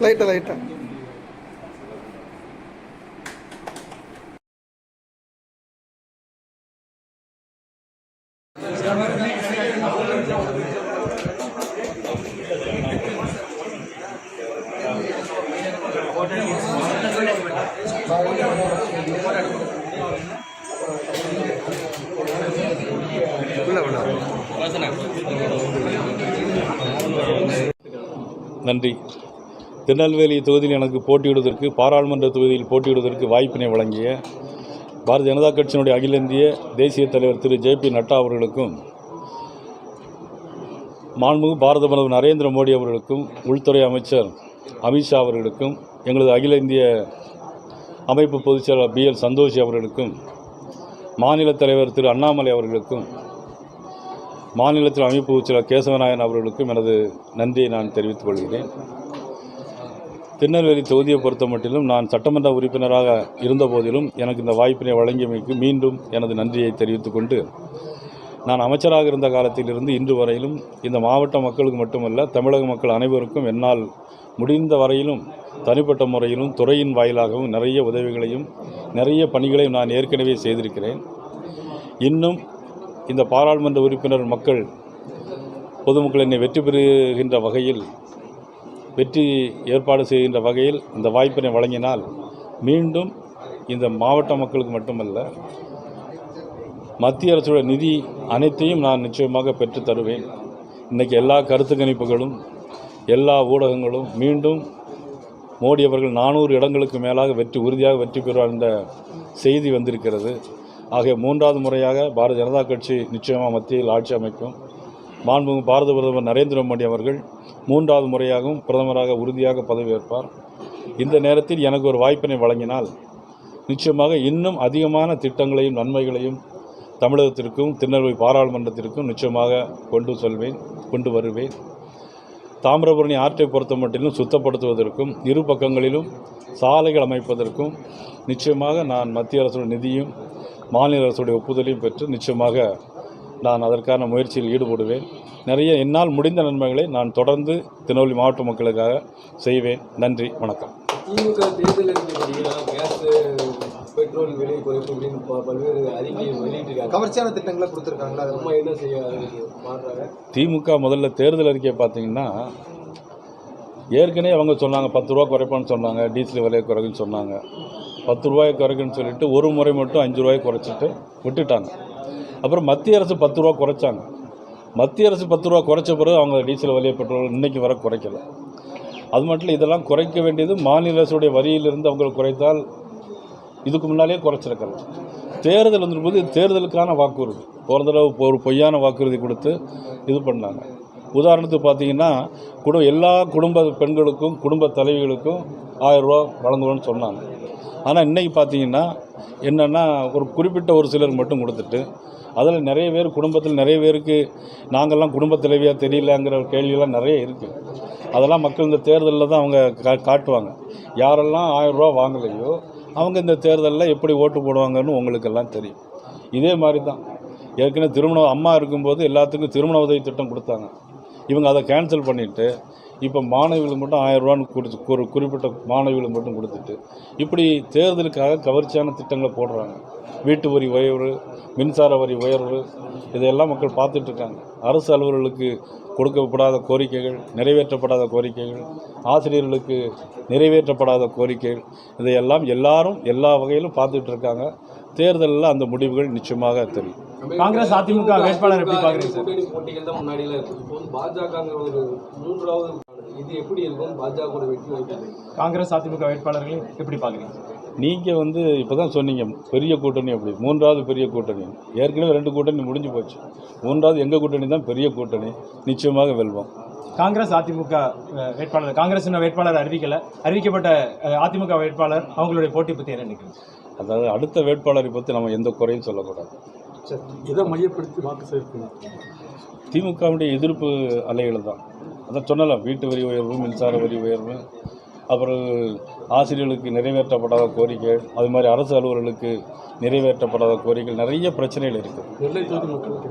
லைட்டாக லைட்டாக உள்ள உள்ள நன்றி. திருநெல்வேலி தொகுதியில் எனக்கு போட்டியிடுவதற்கு பாராளுமன்ற தொகுதியில் போட்டியிடுவதற்கு வாய்ப்பினை வழங்கிய பாரதிய ஜனதா கட்சியினுடைய அகில இந்திய தேசிய தலைவர் திரு. ஜே. பி. நட்டா அவர்களுக்கும் மாண்புமிகு பாரத பிரதமர் நரேந்திர மோடி அவர்களுக்கும் உள்துறை அமைச்சர் அமித்ஷா அவர்களுக்கும் எங்களது அகில இந்திய அமைப்பு பொதுச்செயலாளர் பி. எல். சந்தோஷி அவர்களுக்கும் மாநில தலைவர் திரு. அண்ணாமலை அவர்களுக்கும் மாநிலத்தில் அமைப்பு உச்சலர் கேசவநாயன் அவர்களுக்கும் எனது நன்றியை நான் தெரிவித்துக் கொள்கிறேன். திருநெல்வேலி தொகுதியை பொறுத்த மட்டிலும் நான் சட்டமன்ற உறுப்பினராக இருந்தபோதிலும் எனக்கு இந்த வாய்ப்பினை வழங்கியமைக்கு மீண்டும் எனது நன்றியை தெரிவித்துக் கொண்டு நான் அமைச்சராக இருந்த காலத்திலிருந்து இன்று வரையிலும் இந்த மாவட்ட மக்களுக்கு மட்டுமல்ல தமிழக மக்கள் அனைவருக்கும் என்னால் முடிந்த வரையிலும் தனிப்பட்ட முறையிலும் துறையின் வாயிலாகவும் நிறைய உதவிகளையும் நிறைய பணிகளையும் நான் ஏற்கனவே செய்திருக்கிறேன். இன்னும் இந்த பாராளுமன்ற உறுப்பினர் மக்கள் பொதுமக்கள் என்னை வெற்றி பெறுகின்ற வகையில் வெற்றி ஏற்பாடு செய்கின்ற வகையில் இந்த வாய்ப்பினை வழங்கினால் மீண்டும் இந்த மாவட்ட மக்களுக்கு மட்டுமல்ல மத்திய அரசோட நிதி அனைத்தையும் நான் நிச்சயமாக பெற்று தருவேன். இன்றைக்கி எல்லா கருத்து கணிப்புகளும் எல்லா ஊடகங்களும் மீண்டும் மோடி அவர்கள் நானூறு இடங்களுக்கு மேலாக வெற்றி உறுதியாக வெற்றி பெறுவார் என்ற செய்தி வந்திருக்கிறது. ஆகிய மூன்றாவது முறையாக பாரதிய ஜனதா கட்சி நிச்சயமாக மத்தியில் ஆட்சி அமைக்கும். மாண்புமிகு பாரத பிரதமர் நரேந்திர மோடி அவர்கள் மூன்றாவது முறையாகவும் பிரதமராக உறுதியாக பதவியேற்பார். இந்த நேரத்தில் எனக்கு ஒரு வாய்ப்பினை வழங்கினால் நிச்சயமாக இன்னும் அதிகமான திட்டங்களையும் நன்மைகளையும் தமிழகத்திற்கும் திருநெல்வேலி பாராளுமன்றத்திற்கும் நிச்சயமாக கொண்டு செல்வேன் கொண்டு வருவேன். தாமிரபரணி ஆற்றை பொறுத்த மட்டிலும் சுத்தப்படுத்துவதற்கும் இரு பக்கங்களிலும் சாலைகள் அமைப்பதற்கும் நிச்சயமாக நான் மத்திய அரசு நிதியும் மாநில அரசுடைய ஒப்புதலையும் பெற்று நிச்சயமாக நான் அதற்கான முயற்சியில் ஈடுபடுவேன். நிறைய என்னால் முடிந்த நன்மைகளை நான் தொடர்ந்து திருநெல்வேலி மாவட்ட மக்களுக்காக செய்வேன். நன்றி வணக்கம். திமுக தேர்தல் கேஸ் பெட்ரோல் விலை குறைப்பு அப்படின்னு பல்வேறு அறிக்கையை வெளியிட்டிருக்காங்க. கவர்ச்சியான திட்டங்களை கொடுத்துருக்காங்களா? அது நம்ம என்ன செய்ய மாறுறாங்க திமுக முதல்ல தேர்தல் அறிக்கையை பார்த்தீங்கன்னா ஏற்கனவே அவங்க சொன்னாங்க பத்து ரூபா குறைப்பான்னு சொன்னாங்க டீசல் விலையை குறைக்குன்னு சொன்னாங்க. பத்து ரூபாயை குறைக்குன்னு சொல்லிட்டு ஒரு முறை மட்டும் அஞ்சு ரூபாயை குறைச்சிட்டு விட்டுட்டாங்க. அப்புறம் மத்திய அரசு பத்து ரூபா குறைச்சாங்க. மத்திய அரசு பத்து ரூபா குறைச்ச பிறகு அவங்க டீசல் விலையை பெட்ரோல் இன்னைக்கு வர குறைக்கல. அது மட்டும் இல்லை இதெல்லாம் குறைக்க வேண்டியது மாநில அரசுடைய வரியிலிருந்து அவங்களை குறைத்தால் இதுக்கு முன்னாலே குறைச்சிருக்கலாம். தேர்தல் வந்துருக்கும்போது தேர்தலுக்கான வாக்குறுதி போகிற தடவை ஒரு பொய்யான வாக்குறுதி கொடுத்து இது பண்ணாங்க. உதாரணத்துக்கு பார்த்தீங்கன்னா குடு எல்லா குடும்ப பெண்களுக்கும் குடும்ப தலைவிகளுக்கும் ஆயிரம் ரூபா வழங்குவோம்னு சொன்னாங்க. ஆனால் இன்றைக்கி பார்த்தீங்கன்னா என்னென்னா ஒரு குறிப்பிட்ட ஒரு சிலர் மட்டும் கொடுத்துட்டு அதில் நிறைய பேர் குடும்பத்தில் நிறைய பேருக்கு நாங்கள்லாம் குடும்ப தலைவியாக தெரியலங்கிற கேள்வியெல்லாம் நிறைய இருக்குது அதெல்லாம் மக்கள் இந்த தேர்தலில் தான் அவங்க கா காட்டுவாங்க. யாரெல்லாம் ஆயிரம் ரூபா வாங்கலையோ அவங்க இந்த தேர்தலில் எப்படி ஓட்டு போடுவாங்கன்னு உங்களுக்கெல்லாம் தெரியும். இதே மாதிரி தான். ஏற்கனவே திருமண அம்மா இருக்கும்போது எல்லாத்துக்கும் திருமண உதவி திட்டம் கொடுத்தாங்க. இவங்க அதை கேன்சல் பண்ணிவிட்டு இப்போ மாணவிகளுக்கு மட்டும் ஆயிரம் கொடுத்து ஒரு குறிப்பிட்ட மாணவிகளுக்கு மட்டும் கொடுத்துட்டு இப்படி தேர்தலுக்காக கவர்ச்சியான திட்டங்களை போடுறாங்க. வீட்டு வரி உயர்வு மின்சார வரி உயர்வு இதையெல்லாம் மக்கள் பார்த்துட்ருக்காங்க அரசு அலுவலர்களுக்கு கொடுக்கப்படாத கோரிக்கைகள் நிறைவேற்றப்படாத கோரிக்கைகள் ஆசிரியர்களுக்கு நிறைவேற்றப்படாத கோரிக்கைகள் இதையெல்லாம் எல்லாரும் எல்லா வகையிலும் பார்த்துட்ருக்காங்க தேர்தலில் அந்த முடிவுகள் நிச்சயமாக தெரியும். காங்கிரஸ் அதிமுக வேட்பாளர் எப்படி பாக்குறீங்க சார்? கூட்டணி போட்டிகள் தான் முன்னாடியில இருக்கு. இப்போ வந்து பாஜகங்கிற ஒரு மூன்றாவது இது எப்படி இருக்கும்? பாஜக வெற்றி வாய்ப்பு காங்கிரஸ் அதிமுக வேட்பாளர்களை எப்படி பாக்குறீங்க நீங்கள் வந்து இப்போ தான் சொன்னீங்க பெரிய கூட்டணி அப்படி மூன்றாவது பெரிய கூட்டணி. ஏற்கனவே ரெண்டு கூட்டணி முடிஞ்சு போச்சு. மூன்றாவது எங்கள் கூட்டணி தான் பெரிய கூட்டணி. நிச்சயமாக வெல்வோம். காங்கிரஸ் அதிமுக வேட்பாளர் காங்கிரஸ் வேட்பாளர் அறிவிக்கல. அறிவிக்கப்பட்ட அதிமுக வேட்பாளர் அவங்களுடைய போட்டி பத்தி என்ன நினைக்கிறீங்க? அதாவது அடுத்த வேட்பாளரை பற்றி நம்ம எந்த குறையும் சொல்லக்கூடாது. இதை மையப்படுத்தி வாக்கு சேர்க்கணும் திமுகவுடைய எதிர்ப்பு அலைகள் தான். அதான் சொன்னலாம் வீட்டு வரி உயர்வு மின்சார வரி உயர்வு அப்புறம் ஆசிரியர்களுக்கு நிறைவேற்றப்படாத கோரிக்கைகள் அது மாதிரி அரசு அலுவலர்களுக்கு நிறைவேற்றப்படாத கோரிக்கைகள் நிறைய பிரச்சனைகள் இருக்குது நெல்லை தொகுதி மக்களுக்கு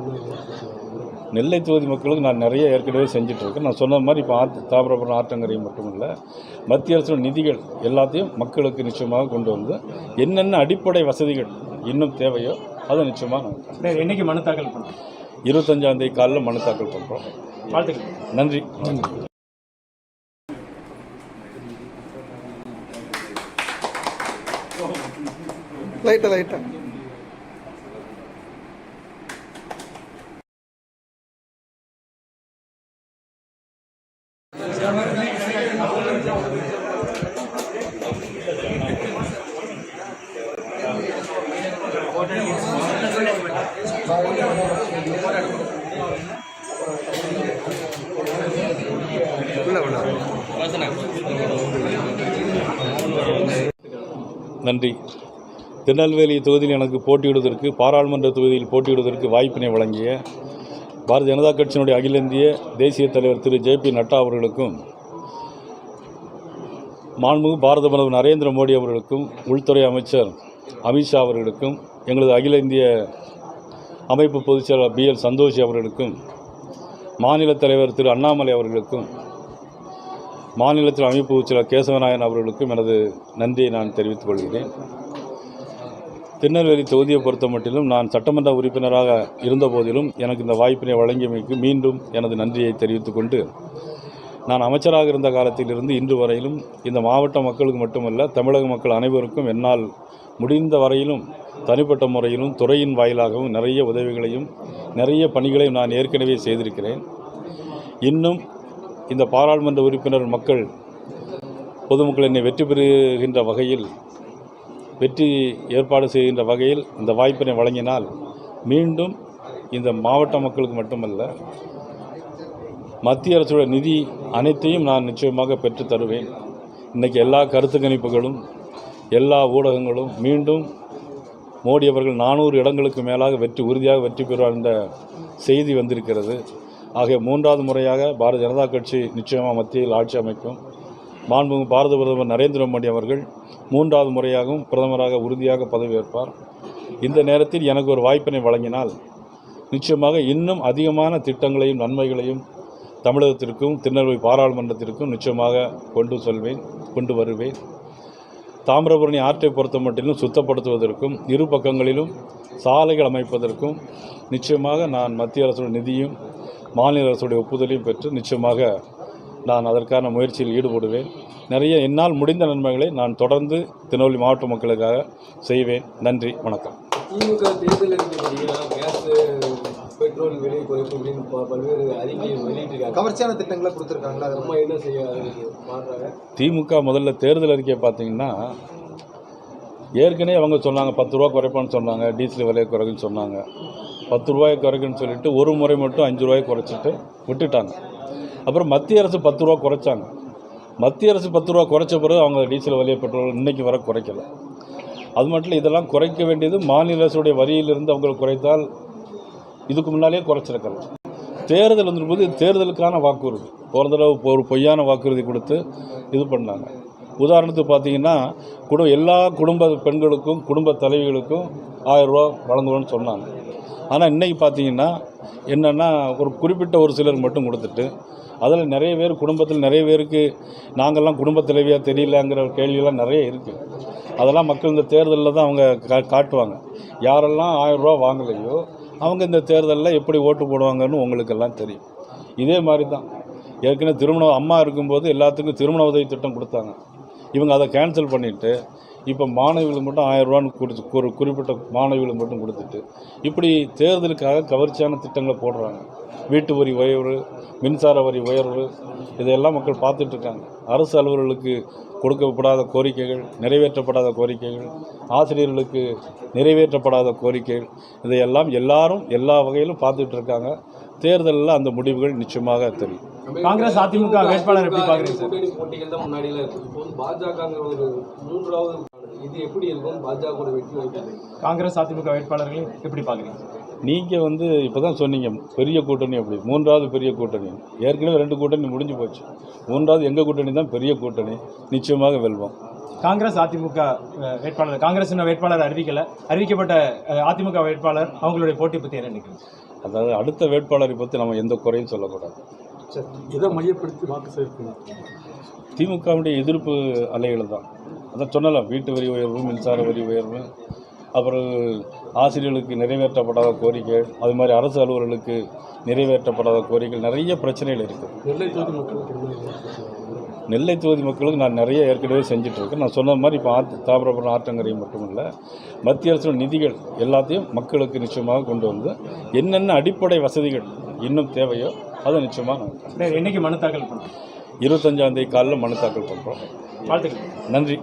நெல்லை தொகுதி மக்களுக்கு நான் நிறைய ஏற்கனவே செஞ்சிட்ருக்கேன் நான் சொன்ன மாதிரி இப்போ ஆத்து தாமிரபரணம் ஆற்றங்கரை மட்டும் இல்லை மத்திய அரசோட நிதிகள் எல்லாத்தையும் மக்களுக்கு நிச்சயமாக கொண்டு வந்து என்னென்ன அடிப்படை வசதிகள் இன்னும் தேவையோ அதை நிச்சயமாக நாங்கள் சார் என்னைக்கு மனு தாக்கல் பண்ணுறோம். இருபத்தஞ்சாம் தேதி காலையில் மனு தாக்கல் பண்ணுறோம் வாழ்த்துக்கள். நன்றி. லைட்டா லைட்டா உள்ள நன்றி. திருநெல்வேலி தொகுதியில் எனக்கு போட்டியிடுவதற்கு பாராளுமன்ற தொகுதியில் போட்டியிடுவதற்கு வாய்ப்பினை வழங்கிய பாரதிய ஜனதா கட்சியினுடைய அகில இந்திய தேசிய தலைவர் திரு. ஜே. பி. நட்டா அவர்களுக்கும் மாண்புமிகு பாரத பிரதமர் நரேந்திர மோடி அவர்களுக்கும் உள்துறை அமைச்சர் அமித்ஷா அவர்களுக்கும் எங்களது அகில இந்திய அமைப்பு பொதுச்செயலாளர் பி. எல். சந்தோஷ் அவர்களுக்கும் மாநில தலைவர் திரு. அண்ணாமலை அவர்களுக்கும் மாநிலத்தில் அமைப்பு உச்சலர் கேசவநாயன் அவர்களுக்கும் எனது நன்றியை நான் தெரிவித்துக் கொள்கிறேன். திருநெல்வேலி தொகுதியை பொறுத்த மட்டிலும் நான் சட்டமன்ற உறுப்பினராக இருந்தபோதிலும் எனக்கு இந்த வாய்ப்பினை வழங்கியமைக்கு மீண்டும் எனது நன்றியை தெரிவித்துக் கொண்டு நான் அமைச்சராக இருந்த காலத்திலிருந்து இன்று வரையிலும் இந்த மாவட்ட மக்களுக்கு மட்டுமல்ல தமிழக மக்கள் அனைவருக்கும் என்னால் முடிந்த வரையிலும் தனிப்பட்ட முறையிலும் துறையின் வாயிலாகவும் நிறைய உதவிகளையும் நிறைய பணிகளையும் நான் ஏற்கனவே செய்திருக்கிறேன். இன்னும் இந்த பாராளுமன்ற உறுப்பினர் மக்கள் பொதுமக்கள் என்னை வெற்றி பெறுகின்ற வகையில் வெற்றி ஏற்பாடு செய்கின்ற வகையில் இந்த வாய்ப்பினை வழங்கினால் மீண்டும் இந்த மாவட்ட மக்களுக்கு மட்டுமல்ல மத்திய அரசோட நிதி அனைத்தையும் நான் நிச்சயமாக பெற்று தருவேன். இன்றைக்கி எல்லா கருத்து கணிப்புகளும் எல்லா ஊடகங்களும் மீண்டும் மோடி அவர்கள் நானூறு இடங்களுக்கு மேலாக வெற்றி உறுதியாக வெற்றி பெறுவார் என்ற செய்தி வந்திருக்கிறது. ஆகிய மூன்றாவது முறையாக பாரதிய ஜனதா கட்சி நிச்சயமாக மத்தியில் ஆட்சி அமைக்கும். மாண்புமிகு பாரத பிரதமர் நரேந்திர மோடி அவர்கள் மூன்றாவது முறையாகவும் பிரதமராக உறுதியாக பதவியேற்பார். இந்த நேரத்தில் எனக்கு ஒரு வாய்ப்பினை வழங்கினால் நிச்சயமாக இன்னும் அதிகமான திட்டங்களையும் நன்மைகளையும் தமிழகத்திற்கும் திருநெல்வேலி பாராளுமன்றத்திற்கும் நிச்சயமாக கொண்டு செல்வேன் கொண்டு வருவேன். தாமிரபரணி ஆற்றை பொறுத்த மட்டிலும் சுத்தப்படுத்துவதற்கும் இரு பக்கங்களிலும் சாலைகள் அமைப்பதற்கும் நிச்சயமாக நான் மத்திய அரசோட நிதியும் மாநில அரசுடைய ஒப்புதலையும் பெற்று நிச்சயமாக நான் அதற்கான முயற்சியில் ஈடுபடுவேன். நிறைய என்னால் முடிந்த நன்மைகளை நான் தொடர்ந்து திருநெல்வேலி மாவட்ட மக்களுக்காக செய்வேன். நன்றி வணக்கம். திமுக தேர்தல் அறிக்கைப்படியா கேஸ் பெட்ரோல் விலை குறைப்பு அப்படின்னு பல்வேறு அறிக்கையை வெளியிட்டிருக்காங்க. கவர்ச்சியான திட்டங்களை கொடுத்துருக்காங்களா நம்ம என்ன செய்ய திமுக முதல்ல தேர்தல் அறிக்கையை பார்த்தீங்கன்னா ஏற்கனவே அவங்க சொன்னாங்க பத்து ரூபா குறைப்பான்னு சொன்னாங்க டீசல் விலையை குறைக்குன்னு சொன்னாங்க. பத்து ரூபாய் குறைக்குன்னு சொல்லிட்டு ஒரு முறை மட்டும் அஞ்சு ரூபாய் குறைச்சிட்டு விட்டுட்டாங்க. அப்புறம் மத்திய அரசு பத்து ரூபா குறைச்சாங்க. மத்திய அரசு பத்து ரூபா குறைச்ச பிறகு அவங்க டீசல் விலையை பெட்ரோல் இன்னைக்கு வர குறைக்கல. அது மட்டும் இல்லை இதெல்லாம் குறைக்க வேண்டியது மாநில அரசுடைய வரியிலிருந்து அவங்க குறைத்தால் இதுக்கு முன்னாலே குறைச்சிருக்கலாம். தேர்தல் வந்துருக்கும்போது தேர்தலுக்கான வாக்குறுதி போகிற தடவை ஒரு பொய்யான வாக்குறுதி கொடுத்து இது பண்ணாங்க. உதாரணத்துக்கு பார்த்தீங்கன்னா குடும் எல்லா குடும்ப பெண்களுக்கும் குடும்ப தலைவிகளுக்கும் ஆயிரம் ரூபா வழங்குவோம்னு சொன்னாங்க. ஆனால் இன்றைக்கி பார்த்தீங்கன்னா என்னென்னா ஒரு குறிப்பிட்ட ஒரு சிலர் மட்டும் கொடுத்துட்டு அதில் நிறைய பேர் குடும்பத்தில் நிறைய பேருக்கு நாங்கள்லாம் குடும்ப தலைவியாக தெரியலங்கிற கேள்வியெல்லாம் நிறைய இருக்குது அதெல்லாம் மக்கள் இந்த தேர்தலில் தான் அவங்க கா காட்டுவாங்க. யாரெல்லாம் ஆயிரம் வாங்கலையோ அவங்க இந்த தேர்தலில் எப்படி ஓட்டு போடுவாங்கன்னு உங்களுக்கெல்லாம் தெரியும். இதே மாதிரி தான். ஏற்கனவே திருமணம் அம்மா இருக்கும்போது எல்லாத்துக்கும் திருமண உதவி திட்டம் கொடுத்தாங்க. இவங்க அதை கேன்சல் பண்ணிவிட்டு இப்போ மாணவிகளுக்கு மட்டும் ஆயிரம் ரூபான்னு கொடுத்து ஒரு குறிப்பிட்ட மாணவிகளுக்கு மட்டும் கொடுத்துட்டு இப்படி தேர்தலுக்காக கவர்ச்சியான திட்டங்களை போடுறாங்க. வீட்டு வரி உயர்வு மின்சார வரி உயர்வு இதையெல்லாம் மக்கள் பார்த்துட்ருக்காங்க அரசு அலுவலர்களுக்கு கொடுக்கப்படாத கோரிக்கைகள் நிறைவேற்றப்படாத கோரிக்கைகள் ஆசிரியர்களுக்கு நிறைவேற்றப்படாத கோரிக்கைகள் இதையெல்லாம் எல்லாரும் எல்லா வகையிலும் பார்த்துட்டு இருக்காங்க. தேர்தலில் அந்த முடிவுகள் நிச்சயமாக தெரியும். காங்கிரஸ் அதிமுக வேட்பாளர் எப்படி பாக்குறீங்க சார்? கூட்டணி போட்டிகள் தான் முன்னாடியில இருக்கு இப்போ வந்து பாஜகங்கிற ஒரு மூன்றாவது இது எப்படி இருக்கும்? பாஜக வெற்றி வாய்ப்பு காங்கிரஸ் அதிமுக வேட்பாளர்களை எப்படி பாக்குறீங்க நீங்கள் வந்து இப்போ தான் சொன்னீங்க பெரிய கூட்டணி அப்படி மூன்றாவது பெரிய கூட்டணி. ஏற்கனவே ரெண்டு கூட்டணி முடிஞ்சு போச்சு. மூன்றாவது எங்கள் கூட்டணி தான் பெரிய கூட்டணி. நிச்சயமாக வெல்வோம். காங்கிரஸ் அதிமுக வேட்பாளர் காங்கிரஸ் வேட்பாளர் அறிவிக்கல. அறிவிக்கப்பட்ட அதிமுக வேட்பாளர் அவங்களுடைய போட்டி பற்றி என்ன நினைக்கிறீங்க? அதாவது அடுத்த வேட்பாளரை பற்றி நம்ம எந்த குறையும் சொல்லக்கூடாது. இதை மையப்படுத்தி வாக்கு சேர்க்கணும் திமுகவுடைய எதிர்ப்பு அலைகள் தான். அதான் சொன்னலாம் வீட்டு வரி உயர்வு மின்சார வரி உயர்வு அப்புறம் ஆசிரியர்களுக்கு நிறைவேற்றப்படாத கோரிக்கை அது மாதிரி அரசு அலுவலர்களுக்கு நிறைவேற்றப்படாத கோரிக்கைகள் நிறைய பிரச்சனைகள் இருக்குது நெல்லை தொகுதி மக்களுக்கு நான் நிறைய ஏற்கனவே செஞ்சுட்டு இருக்கேன் நான் சொன்ன மாதிரி இப்போ ஆத்து தாமிரபரணம் ஆற்றங்கரை மட்டும் இல்லை மத்திய அரசோட நிதிகள் எல்லாத்தையும் மக்களுக்கு நிச்சயமாக கொண்டு வந்து என்னென்ன அடிப்படை வசதிகள் இன்னும் தேவையோ அதை நிச்சயமாக என்னைக்கு மனு தாக்கல் பண்ணுறோம் இருபத்தஞ்சாம் தேதி காலையில் மனு தாக்கல் பண்ணுறோம். வாழ்த்துக்கள். நன்றி.